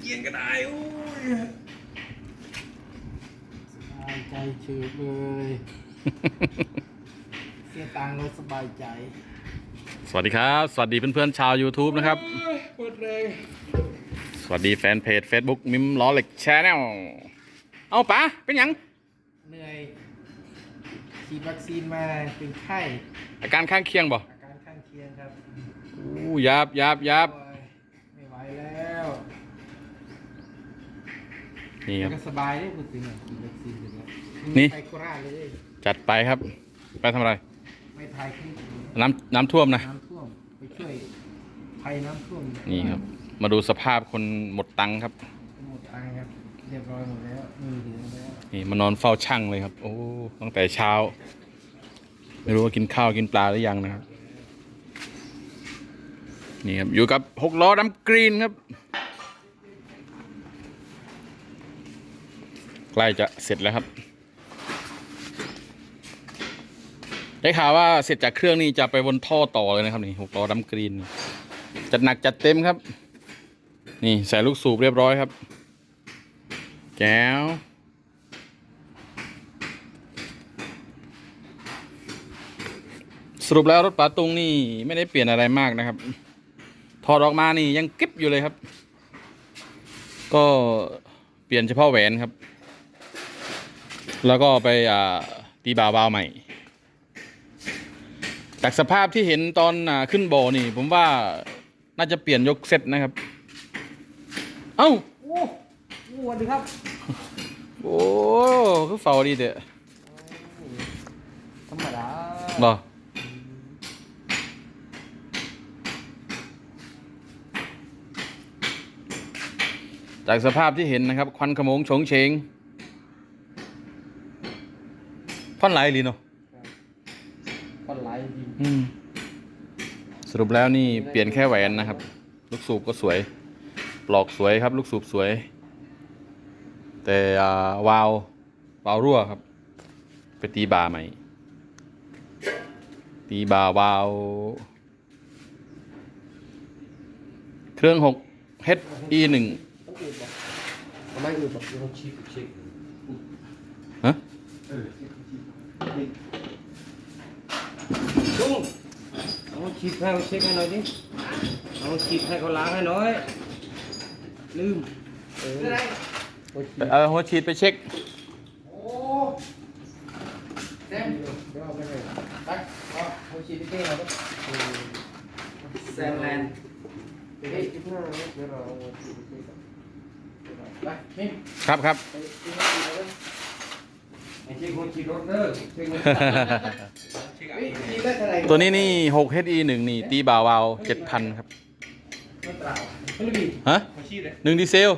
เกียงก็ได้โอ้ยสบายใจเฉยเลยเสียตังค์แล้วสบายใจสวัสดีครับ สวัสดีเพื่อนๆชาว YouTube นะครับเปิดเลยสวัสดีแฟนเพจ Facebook มิมล้อเหล็กแชนแนลเอาป๋าเป็นหยัง เหนื่อยฉีดวัคซีนมาเป็นไข้อาการข้างเคียงบ่อาการข้างเคียงครับอู้ยับยับยับโอ้ยไม่ไหวแล้ว นี่ครับ ก็สบายได้พูดถึงอะฉีดวัคซีนเสร็จแล้วนี่ ไปโคราชเลย จัดไปครับ ไปทำอะไร ไม่ทายคลิปน้ำน้ำท่วมนะ น้ำท่วมไปช่วยภัยน้ำท่วมนี่ครับ มาดูสภาพคนหมดตังค์ครับ หมดตังค์ครับ เรียบร้อยหมดแล้วมือถือแล้วนี่มานอนเฝ้าช่างเลยครับ โอ้ตั้งแต่เช้า ไม่รู้ว่ากินข้าวกินปลาหรือยังนะครับ นี่ครับ อยู่กับหกล้อดำกรีนครับ ใกล้จะเสร็จแล้วครับ ได้ข่าวว่าเสร็จจากเครื่องนี่จะไปวนท่อต่อเลยนะครับนี่หกล้อดำกรีนจัดหนักจัดเต็มครับ นี่ใส่ลูกสูบเรียบร้อยครับ แก้วสรุปแล้วรถป๋าตุงนี่ไม่ได้เปลี่ยนอะไรมากนะครับถอดออกมานี่ยังกิ๊บอยู่เลยครับ ก็เปลี่ยนเฉพาะแหวนครับ แล้วก็ไปอ่าตีบาวบาวใหม่ จากสภาพที่เห็นตอนอาขึ้นโบอนี่ ผมว่าน่าจะเปลี่ยนยกเซตนะครับ เอ้าโอ้โหสวัสดีครับ โอ้คือเฝ้าดีเด้อธรรมดาบ่จากสภาพที่เห็นนะครับ ควันขโมงโฉงเฉง พ่อนไหลลีเนาะคนไลฟ์จริงอืมสรุปแล้วนี่เปลี่ยนแค่แหวนนะครับ ลูกสูบก็สวย ปลอกสวยครับ ลูกสูบสวย แต่อ่าวาล์ววาล์วรั่วครับ ไปตีบาร์ใหม่ ตีบาร์วาล์วเครื่องหก HE หนึ่งต้องอื่นบอกทำไมอื่นบอกยังชิปชิปฮะ ลุงเอาชิปให้เขาเช็คให้หน่อยดิเอาชิปให้เขาล้างให้หน่อย ลืมเออไปเอาหัวฉีดไปเช็ค โอ้เต็มเดี๋ยวเอาไปเลยไปเอาเอาชิปไปเช็คหน่อยดิแซมแลนด์เฮ้ยชิปหน้าเดี๋ยวเราเอาชิปไปเช็คก่อนไปนี่ครับครับ ไปชิปหน้าชิปเลยไอ้เช็คหัวชิปรถเด้อเช็คหัวเฮ้ยชิปได้เท่าไหร่ตัวนี้นี่หก HE หนึ่งนี่ตีบาร์วาล์วเจ็ดพันครับไม่เปล่าไม่รู้ดิฮะมาชี้เลยหนึ่งดีเซล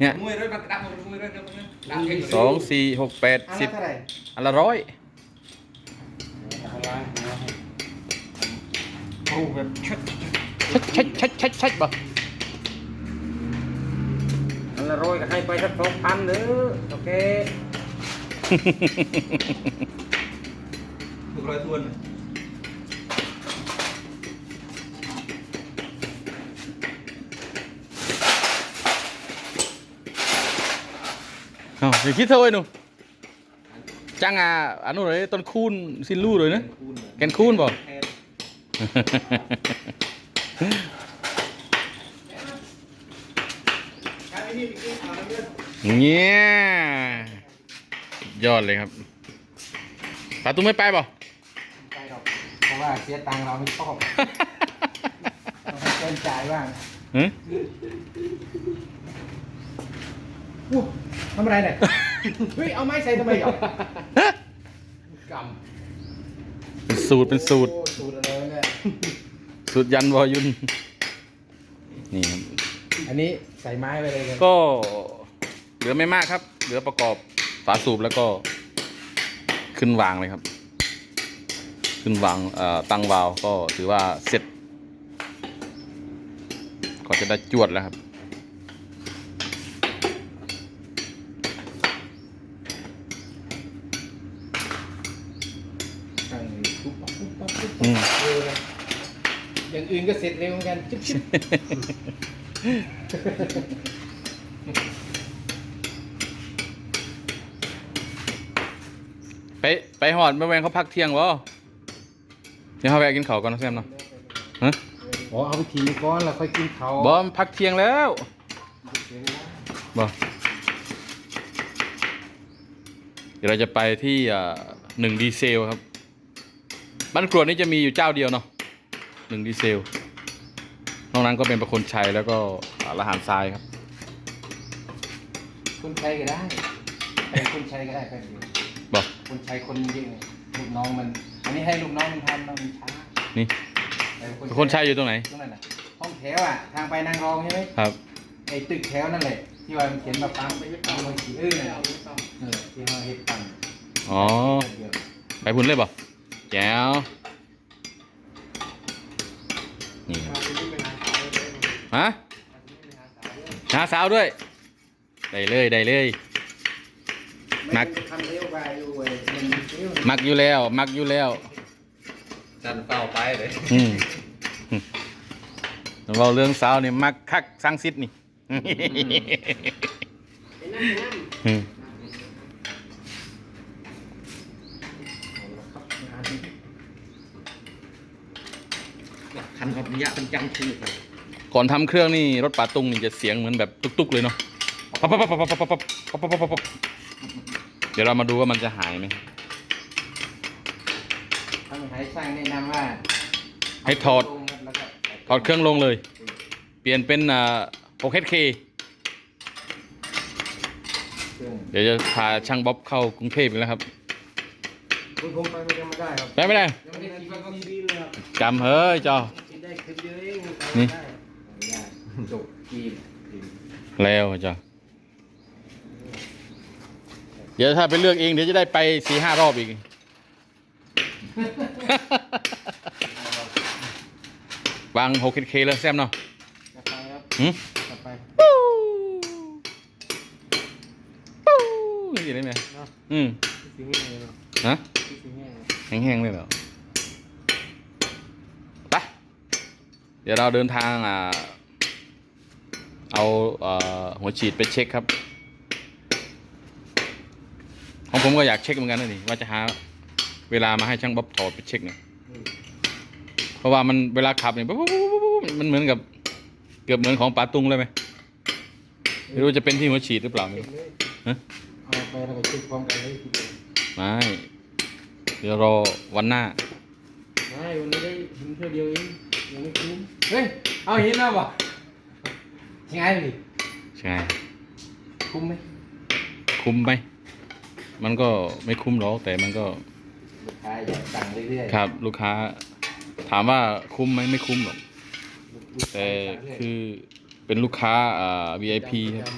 เนี่ยมวยเรื่องกระดับมวยเรื่องเรื่องดังเองสองสี่หกแปดอันสิละบเท่าไหร่อันละร้อยเอาละเอาแบบชัดชัดชัดชัดชัดชัดบ่อันละ ร้อยก็ให้ไปสักสองพันหรือโอเคถูกร้อยทวนเอาอย่าคิดเท่าไอ้หนูจังอะอันนู้นเลยต้นคูนซินลู่เลยนะคูณแกนคูนบ่แทนใช้ไม่นี่มีกี้เอาแล้วเพื่อน เนี่ยยอดเลยครับปาตุ้มไม่ไปบ่ไปหรอกเพราะว่าเสียตังค์เราไม่ชอบเราให้เกินจ่ายบ้างหึอู้ทำอะไรเนี่ย เฮ้ย เอาไม้ใส่ทำไมหรอกกำเป็นสูตรเป็นสูตร โอ้สูตรอะไรเนี่ย สูตรยันวอยุนนี่ครับ อันนี้ใส่ไม้ไปเลยกันก็ เหลือไม่มากครับ เหลือประกอบฝาสูบแล้วก็ขึ้นวางเลยครับ ขึ้นวางเอ่อตั้งวาล์วก็ถือว่าเสร็จ ก็จะได้จวดแล้วครับใส่ปุ๊บปั๊บปุ๊บปั๊บปุ๊บอืมเออเลยยังอย่างอื่นก็เสร็จเร็วเหมือนกันจิ๊บจิ๊บ ไปไปหอดมาแวงเขาพักเที่ยงวะเดี๋ยวเขาแวะกินข้าวก่อนนะแซมเนาะฮะอ๋อเอาไปทิ้งก่อนแล้วค่อยกินเขาบอมพักเที่ยงแล้วบอเดี๋ยวเราจะไปที่อ่าหนึ่งดีเซลครับบ้านครัวนี้จะมีอยู่เจ้าเดียวเนาะหนึ่งดีเซลนอกนั้นก็เป็นประคนชัยแล้วก็อ่าละหารทรายครับ คุณชัยก็ได้ไปคุณชัยก็ได้แป๊บเดียว บอกคุณชัยคนเยอะไงลูกน้องมัน อันนี้ให้ลูกน้องมันทำนะมันช้านี่ไปประคนชัยอยู่ตรงไหน ตรงนั้นน่ะห้องแถวอะ ทางไปนางรองใช่ไหมครับ ไอ้ตึกแถวนั่นแหละที่ว่ามันเขียนมาฟังไปยึดตังค์มาขี่เออนั่นแหละนั่นแหละที่เขาเฮ็ดตังค์อ๋อ เดียวไปพุ่นเลยบ่แจ๋วนี่ครับฮะหาสาวด้วย ได้เลยได้เลย มัก ทำเร็วไปอยู่เว้ยมันเร็วมักอยู่แล้ว มักอยู่แล้วจันเป้าไปเลยอืมอืมเราเรื่องสาวนี่มักคักสร้างซิดนี่อืมคันกับระยะเป็นจังชื่อไปก่อนทำเครื่องนี่รถป่าตุงนี่จะเสียงเหมือนแบบตุกๆเลยเนาะปั๊บปั๊บปั๊บปั๊บปั๊บปั๊บปั๊บปั๊บปั๊บปั๊บ เดี๋ยวเรามาดูว่ามันจะหายไหมทางหายช่างแนะนำว่าให้ถอดแล้วก็ถอดเครื่องลงเลย เปลี่ยนเป็นอ่า 6HK เครื่องเดี๋ยวจะพาช่างบ๊อบเข้ากรุงเทพอีกแล้วครับ คุณผมไปไม่ได้ครับได้ไม่ได้ยังไม่ได้คิดว่าเขาดีเลยครับจำเฮ้ยจอ คิดได้คลิปเดียวเองนี่ได้ไม่ได้จบกีบ แล้วจอ เดี๋ยวถ้าไปเลือกเองเดี๋ยวจะได้ไปสี่ห้ารอบอีก วาง 6HK เลยแซมเนาะจะไปครับหืมจะไปปู้ปู้นี่ได้ไหมเนาะอืมสิ่งนี้เลยเนาะฮะสิ่งนี้แห้งๆเลยเหรอไปเดี๋ยวเราเดินทางอ่าเอาเอ่อหัวฉีดไปเช็คครับ ของผมก็อยากเช็คเหมือนกันนะนี่ว่าจะหาเวลามาให้ช่างบ๊อบถอดไปเช็คเนี่ยเพราะว่ามันเวลาขับเนี่ยปุ๊บปุ๊บปุ๊บปุ๊บมันเหมือนกับเกือบเหมือนของปาตุงเลยไหมไม่รู้จะเป็นที่หัวฉีดหรือเปล่าไม่รู้ฮะเอาไปแล้วก็เช็คพร้อมกันเลยทีเดียวไม่เดี๋ยวรอวันหน้าไม่วันนี้ได้หินเท่าเดียวเองยังไม่คุ้มเฮ้ยเอาหินแล้วป่ะยังไงดิใช่คุ้มไหมคุ้มไหม มันก็ไม่คุ้มหรอกแต่มันก็ลูกค้าอยากสั่งเรื่อยๆครับ ลูกค้า ถามว่าคุ้มไหมไม่คุ้มหรอกลูกค้าแต่สั่งเรื่อยๆคือเป็นลูกค้าอ่า VIP ครับ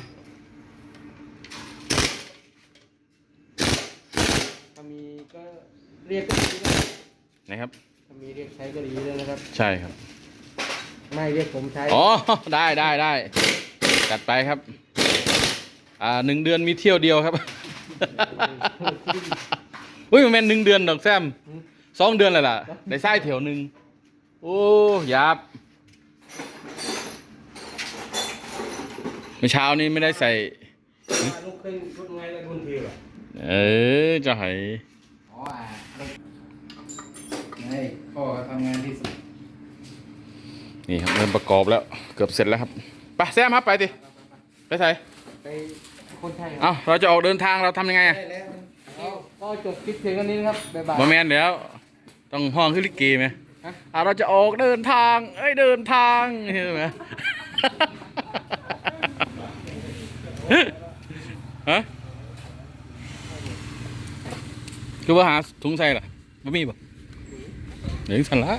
ถ้ามีก็เรียกก็ดีนะนะครับ ถ้ามีเรียกใช้ก็ดีเลยนะครับ ใช่ครับ ไม่เรียกผมใช้อ๋อ ได้ได้ได้จัดไปครับ อ่าหนึ่งเดือนมีเที่ยวเดียวครับ อุ้ยมันเป็นหนึ่งเดือนดอกแซมสองเดือนเลยล่ะได้ไส้แถวหนึ่งโอ้ยับเมื่อเช้านี้ไม่ได้ใส่ลูกขึ้นรถไงแล้วรุ่นเทียวเออจะให้อ๋ออะนี่พ่อทำงานที่สุดนี่ครับเริ่มประกอบแล้วเกือบเสร็จแล้วครับไปแซมครับไปดิไปใส่ไป คนไทยเอ้าเราจะออกเดินทางเราทำยังไงอะได้แล้วเอาก็จบคลิปเพียงเท่านี้นะครับบ๊ายบาย บอแมนเดี๋ยวต้องห้องขึ้นลิเกไหมฮะ อ่าเราจะออกเดินทาง เอ้ยเดินทางใช่ไหม ฮะคือว่าหาถุงใส่ล่ะไม่มีป่ะเดี๋ยวสันละ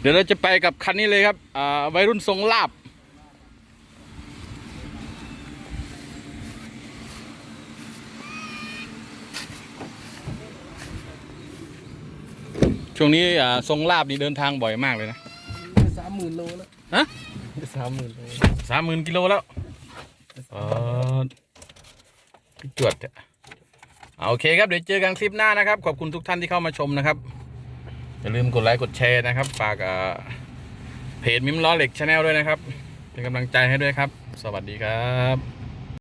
เดี๋ยวเราจะไปกับคันนี้เลยครับอ่าวัยรุ่นทรงลาบ ช่วงนี้อ่าทรงลาบนี่เดินทางบ่อยมากเลยนะสามหมื่นโลแล้วฮะสามหมื่นโลสามหมื่นกิโลแล้วเออจวดอะเอาโอเคครับ เดี๋ยวเจอกันคลิปหน้านะครับ ขอบคุณทุกท่านที่เข้ามาชมนะครับ อย่าลืมกดไลค์กดแชร์นะครับ ฝากอ่าเพจมิมล้อเหล็กชาแนลด้วยนะครับ เป็นกำลังใจให้ด้วยครับ สวัสดีครับ